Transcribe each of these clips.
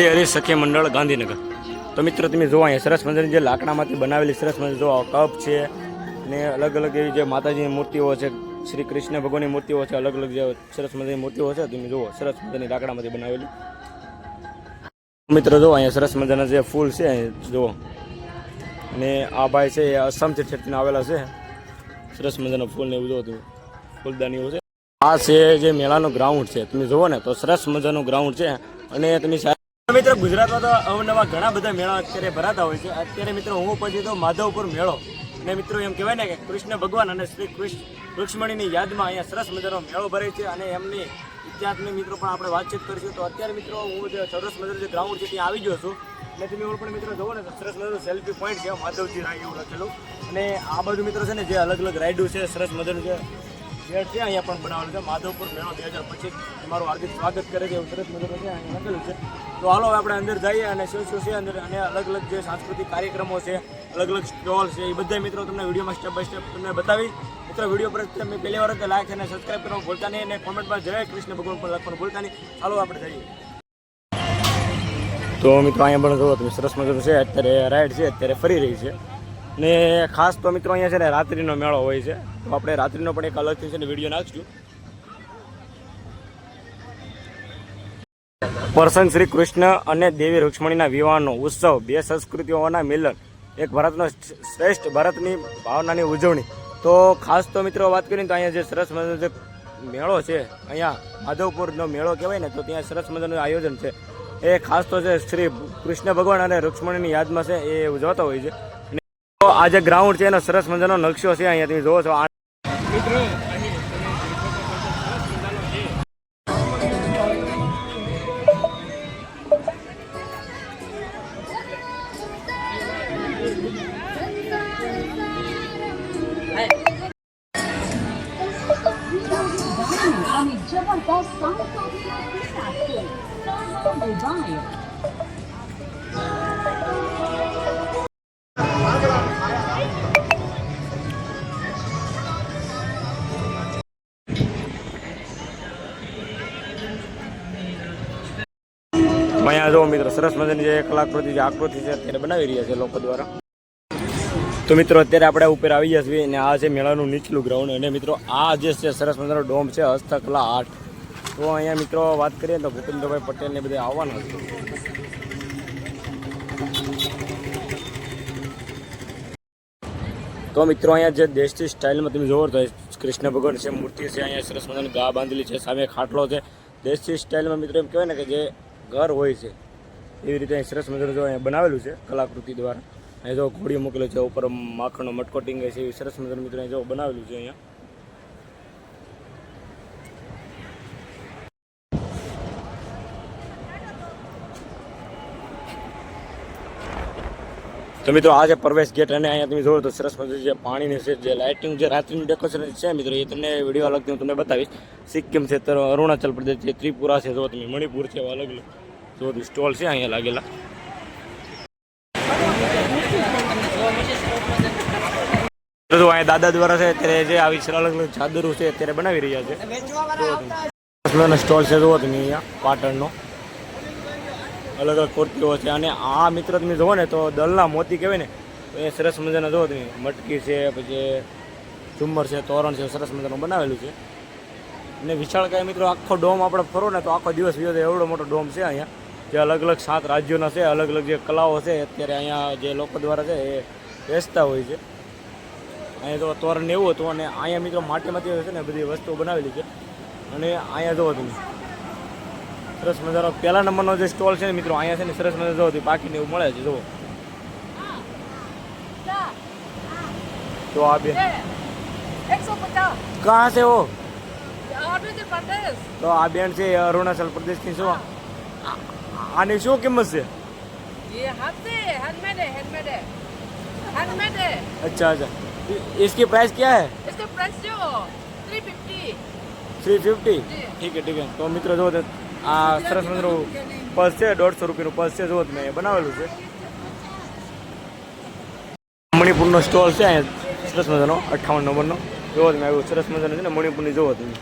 શ્રી હરિ સખી મંડળ, ગાંધીનગર. તો મિત્રો, તમે જોવા અહીંયા સરસ મજાની જે લાકડામાંથી બનાવેલી, સરસ મજા જોવા કપ છે અને અલગ અલગ એવી જે માતાજીની મૂર્તિઓ છે, શ્રી કૃષ્ણ ભગવાનની મૂર્તિઓ છે, અલગ અલગ જે સરસ મજાની મૂર્તિઓ છે, તમે જુઓ સરસ મજાની લાકડામાંથી બનાવેલી. મિત્રો, જો અહીંયા સરસ મજાના જે ફૂલ છે જુઓ અને આ ભાઈ છે, એ અસમથી ઠેરથી આવેલા છે. સરસ મજાના ફૂલ ને એવું જુઓ તમે ફૂલદાનીઓ છે. આ છે જે મેળાનું ગ્રાઉન્ડ છે. તમે જુઓ ને, તો સરસ મજાનું ગ્રાઉન્ડ છે. અને તમે મિત્રો, ગુજરાતમાં તો અવનવા ઘણા બધા મેળા અત્યારે ભરાતા હોય છે. અત્યારે મિત્રો, હું પછી તો માધવપુર મેળો. અને મિત્રો, એમ કહેવાય ને કે કૃષ્ણ ભગવાન અને શ્રી કૃષ્ણ રૂક્ષ્મણીની યાદમાં અહીંયા સરસ મજાનો મેળો ભરે છે. અને એમની ઇતિહાસની મિત્રો પણ આપણે વાતચીત કરીશું. તો અત્યારે મિત્રો હું જે સરસ મજાનું જે ગ્રાઉન્ડ છે ત્યાં આવી ગયો છું. અને તમે એવું પણ મિત્રો જોવો ને સરસ મજાનું સેલ્ફી પોઈન્ટ છે. માધવજી રાય એવું લખેલું. અને આ બાજુ મિત્રો છે ને જે અલગ અલગ રાઇડો છે, સરસ મજાનું છે ગેટ છે, અહીંયા પણ બનાવેલું છે. માધવપુર મેળો બે હજાર પચીસ. તમારું હાર્દિક સ્વાગત કરે છે એવું સરસ મજાનું છે, અહીંયા લખેલું છે. તો હાલો આપણે અંદર જઈએ અને શું શું છે અંદર અને અલગ અલગ જે સાંસ્કૃતિક કાર્યક્રમો છે, અલગ અલગ સ્ટોલ છે, એ બધા મિત્રો તમને વિડીયોમાં સ્ટેપ બાય સ્ટેપ તમને બતાવી મિત્રો, વીડિયો પર તમે પહેલી વાર લાઈક અને સબસ્ક્રાઈબ કરવાનું ભૂલતા નહીં અને કોમેન્ટમાં જય કૃષ્ણ ભગવાન પણ લખવાનું ભૂલતા નહીં. ચાલો આપણે જઈએ. તો મિત્રો, અહીંયા પણ જુઓ તમે, સરસ મજાનું છે. અત્યારે રાઈડ છે, અત્યારે ફરી રહી છે. ને ખાસ તો મિત્રો, અહીંયા છે ને રાત્રિનો મેળો હોય છે. તો આપણે રાત્રિનો પણ એક અલગથી છે ને વીડિયો નાખશું. પ્રસંગ શ્રી કૃષ્ણ અને દેવી રૂક્ષ્મણીના વિવાહનો ઉત્સવ, બે સંસ્કૃતિઓના મિલન, એક ભારતનો શ્રેષ્ઠ ભારતની ભાવનાની ઉજવણી. તો ખાસ તો મિત્રો વાત કરીએ તો અહીંયા જે સરસ મજાનો જે મેળો છે, અહીંયા માધવપુરનો મેળો કહેવાય ને, તો ત્યાં સરસ મજાનું આયોજન છે. એ ખાસ તો છે શ્રી કૃષ્ણ ભગવાન અને રૂક્ષ્મણીની યાદમાં છે, એ ઉજવતા હોય છે. આ જે ગ્રાઉન્ડ છે, એનો સરસ મજાનો નકશો છે, અહીંયા તમે જોવો છો. આ અહીંયા જો મિત્રો, સરસ મજાની જે કલાકૃતિ, જે આકૃતિ છે અત્યારે બનાવી રહ્યા છે લોકો દ્વારા. તો મિત્રો, અત્યારે આપણે ઉપર આવી છીએ અને આ છે મેળાનું નીચલું ગ્રાઉન્ડ અને મિત્રો, આ જે છે, સરસ મજાનો ડોમ છે, હસ્તકલા આર્ટ. તો અહીંયા મિત્રો, વાત કરીએ તો ભૂપેન્દ્રભાઈ પટેલ ને બધા આવવાના તો મિત્રો, અહીંયા જે દેશથી સ્ટાઇલમાં તમે જોવો તો કૃષ્ણ ભગવાન છે, મૂર્તિ છે, અહીંયા સરસ મજાની ગા બાંધેલી છે, સામે ખાટલો છે. દેશી સ્ટાઇલમાં મિત્રો, એમ કહેવાય ને કે જે ઘર હોય છે. એવી રીતે અહીં સરસ મજાનું જો અહીંયા બનાવેલું છે કલાકૃતિ દ્વારા. અહીં જો ઘોડી મૂકેલો છે, ઉપર માખણનો મટકો ટીંગે છે, એવી સરસ મજાનું મિત્રો અહીં જો બનાવેલું છે અહીંયા. તો મિત્રો, આ જે પ્રવેશ ગેટ અને અહીંયા તમે જોવો તો સરસ મજાની જે પાણીની છે, જે લાઇટિંગ જે રાત્રિનું ડેકોરેશન છે મિત્રો, એ તમને વીડિયો અલગથી હું તમને બતાવીશ. સિક્કિમ છે અરુણાચલ પ્રદેશ છે ત્રિપુરા છે, જો તમે મણિપુર છે અલગ અલગ જો સ્ટોલ છે અહીંયા લાગેલા. દાદા દ્વારા છે, અત્યારે જે આવી અલગ અલગ ચાદરો છે, અત્યારે બનાવી રહ્યા છે. સ્ટોલ છે જોવો તમે અહીંયા, પાટણનો. અલગ અલગ કુર્તીઓ છે અને આ મિત્ર તમે જુઓ ને તો દલના મોતી કહેવાય ને એ સરસ મજાના જુઓ તમે, મટકી છે, પછી ઝુમ્મર છે, તોરણ છે, સરસ મજાનું બનાવેલું છે. અને વિશાળ કાંઈ મિત્રો, આખો ડોમ આપણે ફરો ને તો આખો દિવસ વિયો એવડો મોટો ડોમ છે અહીંયા. જે અલગ અલગ સાત રાજ્યોના છે અલગ અલગ જે કલાઓ છે અત્યારે અહીંયા જે લોકો દ્વારા છે એ વેચતા હોય છે. અહીંયા જો તોરણ એવું હતું અને અહીંયા મિત્રો માટીમાંથી છે ને બધી વસ્તુઓ બનાવેલી છે. અને અહીંયા જોવો તમે. સરસ મજાનો પહેલા નંબરનો જે સ્ટોલ છે ને મિત્રો અહીંયા છે ને સરસ મજા જોવો બાકીને એવું મળે છે જુઓ. તો આ બે. કહાં છે ઓ તો આ બેન છે અરુણાચલ પ્રદેશની શું આની શું કિંમત છે ये हाथ से हैंडमेड है हैंडमेड है हैंडमेड है अच्छा अच्छा इ- इसकी प्राइस क्या है इसका प्राइस जो थ्री फिफ्टी थ्री फिफ्टी जी। ठीक है ठीक है तो મિત્રો જો આ સરસ મજાનું પર્સ છે દોઢસો રૂપિયાનું પર્સ છે જુઓ તમે એ બનાવેલું છે મણિપુરનો સ્ટોલ છે અહીંયા સરસ મજાનો અઠ્ઠાવન નંબરનો જોવો તમે આવ્યું સરસ મજાનો છે ને મણિપુરની જોવો તમે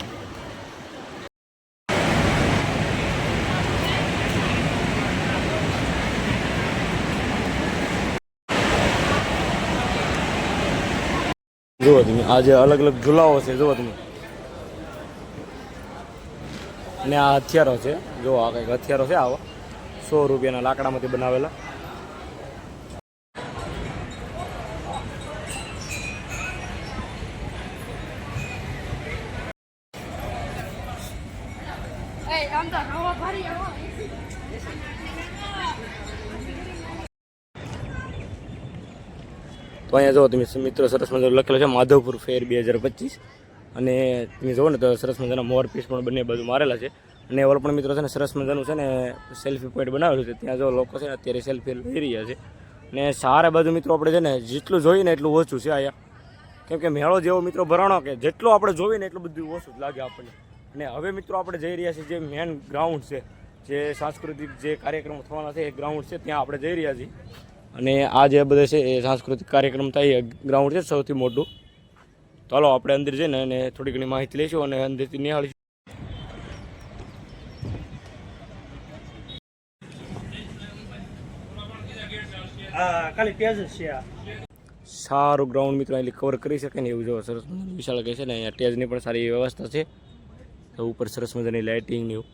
જુઓ તમે આ જે અલગ અલગ ઝુલાઓ છે, જુઓ તમે. અને આ હથિયારો છે, જુઓ આ કંઈક હથિયારો છે આવા. સો રૂપિયાના લાકડામાંથી બનાવેલા Hey, આમ તો હવા ભરી હવા તો અહીંયા જો તમે મિત્રો સરસ મજાનું લખેલું છે, માધવપુર ફેર બે હજાર પચીસ. અને તમે જુઓ ને તો સરસ મજાના મોર પીસ પણ બંને બાજુ મારેલા છે. અને ઓલ પણ મિત્રો છે ને સરસ મજાનું છે ને સેલ્ફી પોઈન્ટ બનાવેલું છે. ત્યાં જો લોકો છે ને અત્યારે સેલ્ફી લઈ રહ્યા છે. ને સારા બાજુ મિત્રો આપણે છે ને જેટલું જોઈએ ને એટલું ઓછું છે અહીંયા. કેમ કે મેળો જેવો મિત્રો ભરાણો કે જેટલું આપણે જોઈએ ને એટલું બધું ઓછું જ લાગે આપણને. અને હવે મિત્રો આપણે જઈ રહ્યા છીએ જે મેન ગ્રાઉન્ડ છે, જે સાંસ્કૃતિક જે કાર્યક્રમો થવાના છે, એ ગ્રાઉન્ડ છે, ત્યાં આપણે જઈ રહ્યા છીએ. અને આ જે બધે છે એ સાંસ્કૃતિક કાર્યક્રમ થાય એ ગ્રાઉન્ડ છે સૌથી મોટું. તો ચાલો આપણે અંદર જઈને અને થોડી ઘણી માહિતી લઈશું અને અંદરથી નિહાળીશું. સારું ગ્રાઉન્ડ મિત્રો અહીં કવર કરી શકે ને એવું જો સરસ મજાનું વિશાળ કહે છે ને અહીંયા ટેજની પણ સારી વ્યવસ્થા છે. ઉપર સરસ મજાની લાઇટિંગ ને એવું.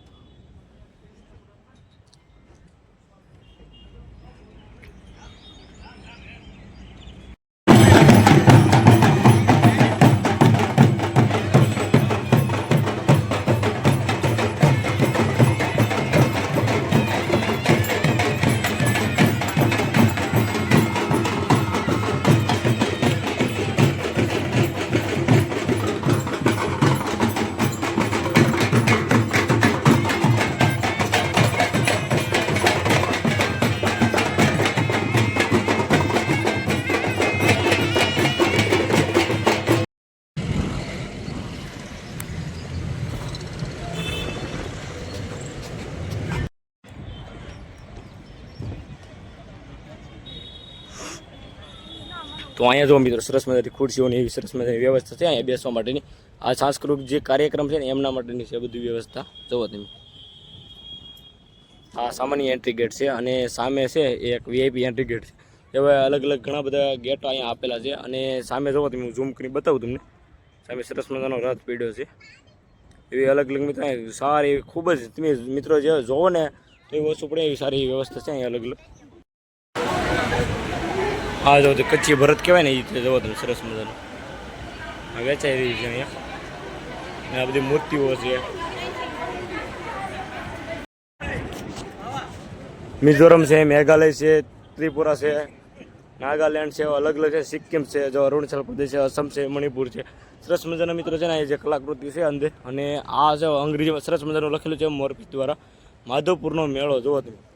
તો અહીંયા જો મિત્રો, સરસ મજાની ખુરશીઓની એવી સરસ મજાની વ્યવસ્થા છે, અહીંયા બેસવા માટેની. આ સાંસ્કૃતિક જે કાર્યક્રમ છે ને, એમના માટેની છે બધી વ્યવસ્થા. જુઓ તમે. આ સામાન્ય એન્ટ્રી ગેટ છે અને સામે છે એક વીઆઈપી એન્ટ્રી ગેટ છે. એવા અલગ અલગ ઘણા બધા ગેટો અહીંયા આપેલા છે અને સામે જુઓ તમે, હું ઝૂમ કરી બતાવું તમને. સામે સરસ મજાનો રથ પીડ્યો છે. એવી અલગ અલગ મિત્રો સારી એવી ખૂબ જ, તમે મિત્રો જે જોવો ને, તો એ વસ્તુ પડે એવી સારી વ્યવસ્થા છે અહીંયા અલગ અલગ. હા જો કચ્છી ભરત કહેવાય ને એ રીતે જોવો તમે સરસ મજાનું. આ વેચાઈ રહી છે અહીંયા. અને આ બધી મૂર્તિઓ છે. મિઝોરમ છે, મેઘાલય છે, ત્રિપુરા છે, નાગાલેન્ડ છે અલગ અલગ છે, સિક્કિમ છે, જો અરુણાચલ પ્રદેશ છે અસમ છે, મણિપુર છે. સરસ મજાના મિત્રો છે ને એ જે કલાકૃતિ છે અંદર. અને આ જે અંગ્રેજીમાં સરસ મજાનું લખેલું છે મોરપીસ દ્વારા. માધવપુરનો મેળો જુઓ તમે.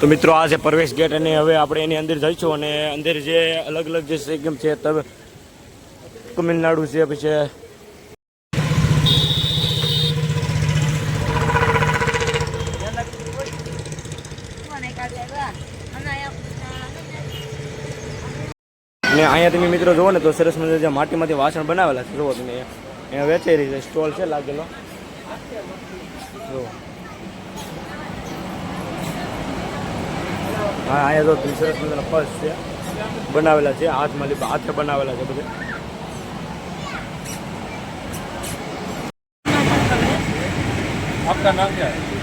તો મિત્રો, આ છે પ્રવેશ ગેટ અને હવે આપણે એની અંદર જઈશું અને અંદર જે અલગ અલગ જે સિક્કિમ છે તમિલનાડુ છે, પછી અને અહીંયા તમે મિત્રો જુઓ ને તો સરસ મજા જે માટીમાંથી વાસણ બનાવેલા છે, જુઓ તમે. અહીંયા વેચાઈ રહી છે, સ્ટોલ છે લાગેલો. જો. હા, અહીંયા તો સરસ મજાના પર્સ છે. બનાવેલા છે હાથમાં લીધા હાથે બનાવેલા છે બધે. આપકા નામ ક્યાં